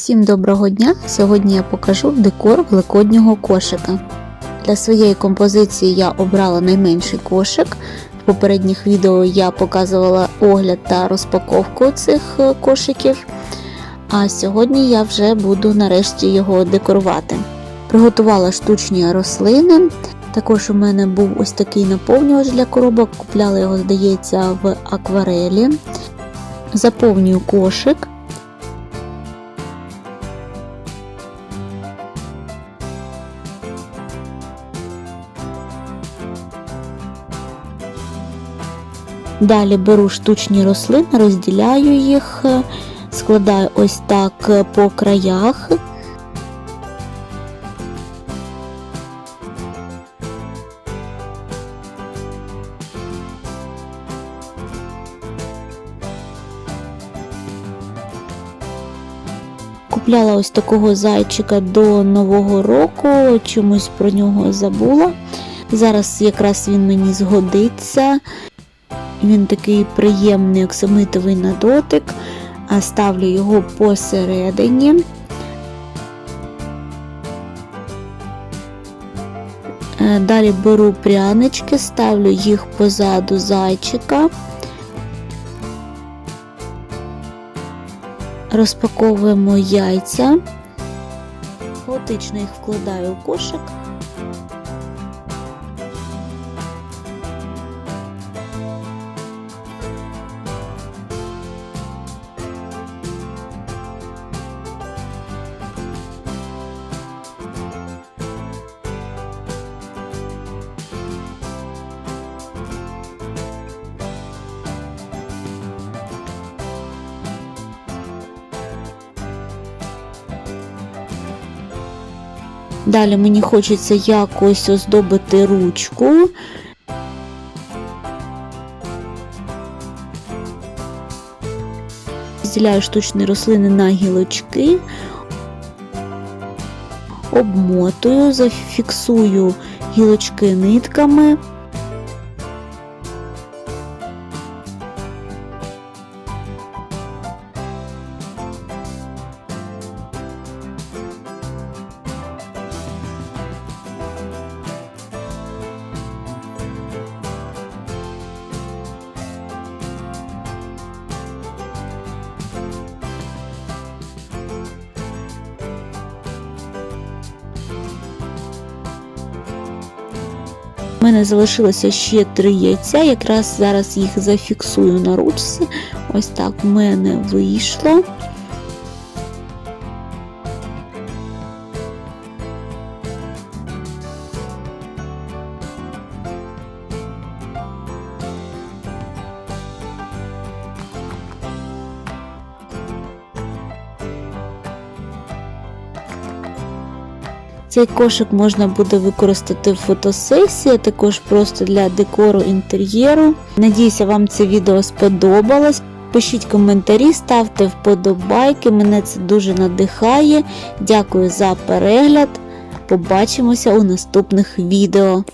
Всім доброго дня! Сьогодні я покажу декор великоднього кошика. Для своєї композиції я обрала найменший кошик. В попередніх відео я показувала огляд та розпаковку цих е, кошиків. А сьогодні я вже буду нарешті його декорувати. Приготувала штучні рослини. Також у мене був ось такий наповнювач для коробок. Купляла його, здається, в акварелі. Заповнюю кошик. Далі беру штучні рослини, розділяю їх, складаю ось так по краях. Купляла ось такого зайчика до Нового року, чомусь про нього забула. Зараз якраз він мені згодиться. Він такий приємний оксамитовий на дотик. Ставлю його посередині. Е, Далі беру прянички, ставлю їх позаду зайчика. Розпаковуємо яйця, хаотично їх вкладаю у кошик. Далі мені хочеться якось оздобити ручку. Розділяю штучні рослини на гілочки, обмотую, зафіксую гілочки нитками. Мене залишилося ще три яйця, якраз зараз їх зафіксую на ручці. Ось так в мене вийшло. Цей кошик можна буде використати в фотосесії, також просто для декору інтер'єру. Надіюся, вам це відео сподобалось. Пишіть коментарі, ставте вподобайки, мене це дуже надихає. Дякую за перегляд. Побачимося у наступних відео.